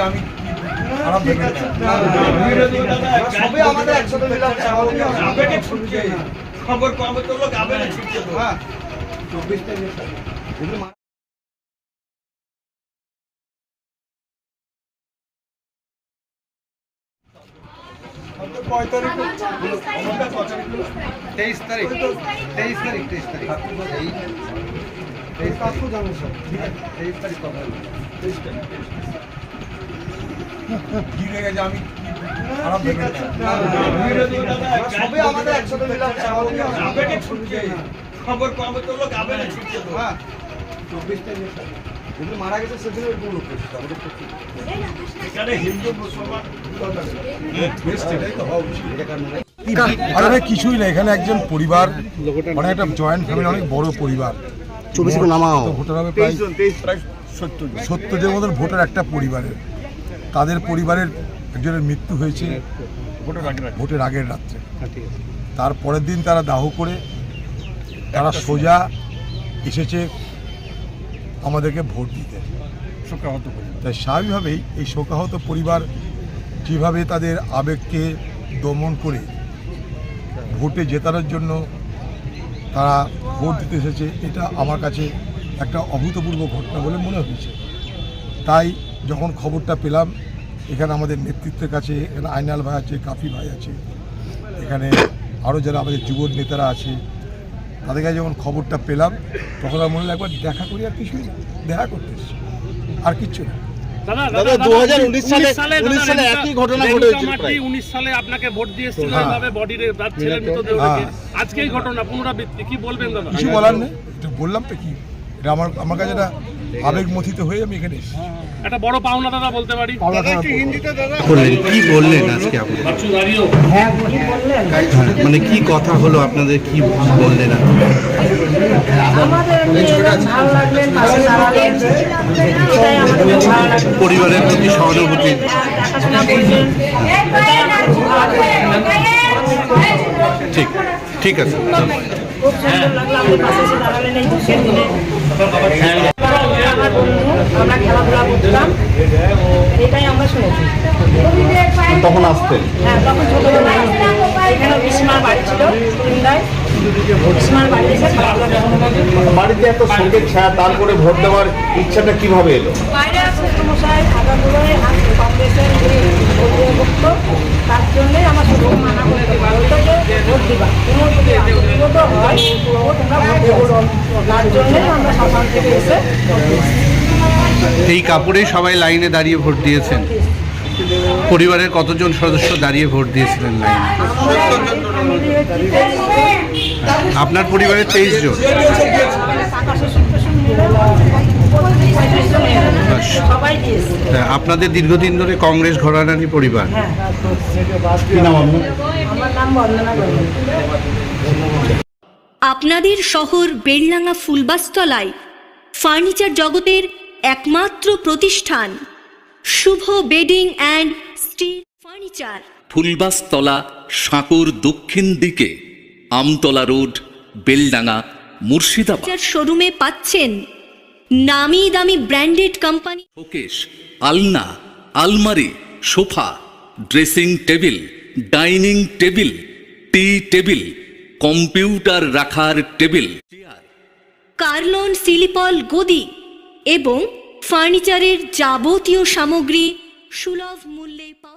আমি। সবই আমাদের একসাথে খবর খবর তো লোক আবেগে ছুটছে তো হ্যাঁ তেইশ তারিখ তেইশ তারিখ তেইশ তারিখ জানো সব ঠিক আছে তেইশ তারিখ আমি খারাপ ভেবে। আমাদের একসাথে খবর তো লোক ছুটছে তো হ্যাঁ চব্বিশটা মারা গেছে এখানে হিন্দু মুসলমান। আরে কিছুই না এখানে একজন পরিবার মানে একটা জয়েন্ট ফ্যামিলি অনেক বড় পরিবার চব্বিশে নামাও ভোটার হবে প্রায় সত্তর জন মতন ভোটার একটা পরিবারের তাদের পরিবারের একজনের মৃত্যু হয়েছে ভোটের আগের রাত্রে। তারপরের দিন তারা দাহ করে তারা সোজা এসেছে আমাদেরকে ভোট দিতে। শোকাহত তাই স্বাভাবিকভাবেই এই শোকাহত পরিবার যেভাবে তাদের আবেগকে দমন করে ভোটে জেতানোর জন্য তারা ভোট দিতে এসেছে এটা আমার কাছে একটা অভূতপূর্ব ঘটনা বলে মনে হয়েছে। তাই যখন খবরটা পেলাম এখানে আমাদের নেতৃত্বের কাছে এখানে আইনাল ভাই আছে কাফি ভাই আছে এখানে আরও যারা আমাদের যুব নেতারা আছে তাদের কাছে যখন খবরটা পেলাম তখন আমার মনে হলো একবার দেখা করি আর কিছুই না দেখা করতে আর কিচ্ছু না দাদা দাদা, 2019 সালে- 19 সালে ঘটনা ঘটেছিল প্রায়। উনিশ সালে আপনাকে ভোট দিয়েছিল। এইভাবে বডির ছেলের মৃতদেহ। দেখে আজকে এই ঘটনা পুনরাবৃত্তি কি বলবেন দাদা কিছু বলার নেই এটা বললাম তো কি এটা আমার আমার কাছে একটা আবেগ মথিত হয়ে আমি এখানে এসেছি। একটা বড় পাওনা দাদা বলতে পারি। বললেন কি বললেন আজকে আপনি? দাঁড়িয়েও। হ্যাঁ, মানে কি কথা হলো আপনাদের কি বললেন পরিবারের প্রতি সহানুভূতি। ঠিক ঠিক আছে। খুব সুন্দর লাগল আমাদের পাশে এসে দাঁড়ালেন এই দুঃখের দিনে আমার বন্ধু আমরা খেলাধুলা করতাম এটাই আমরা শুনেছি তখন আসতেন? হ্যাঁ তখন ছোটবেলায় এখানে বাড়ি ছিল। বাড়িতে এত শোকের ছায়া তারপরে ভোট দেওয়ার ইচ্ছাটা কীভাবে এলো? তার আমার শুধু মানা ভোট দিবা। কোনো যদি হয় তার আমরা সকাল থেকে এসে এই কাপড়েই সবাই লাইনে দাঁড়িয়ে ভোট দিয়েছেন। পরিবারের কতজন সদস্য দাঁড়িয়ে ভোট দিয়েছিলেন। আপনার পরিবারের তেইশ জন। আপনাদের দীর্ঘদিন ধরে কংগ্রেস ঘরানারই পরিবার? আপনাদের শহর বেড়লাঙা ফুলবাস্তলায় ফার্নিচার জগতের একমাত্র প্রতিষ্ঠান। Shubho bedding and steel furniture. Phulbastala সাঁকুর দক্ষিণ দিকে আমতলা রোড বেলডাঙ্গা মুর্শিদাবাদ। শোরুমে পাচ্ছেন নামি দামি ব্র্যান্ডেড কোম্পানি। শোকেশ আলনা আলমারি sofa dressing table dining table T table computer রাখার টেবিল কার্লন সিলিপল গদি এবং ফার্নিচারের যাবতীয় সামগ্রী সুলভ মূল্যে পাওয়া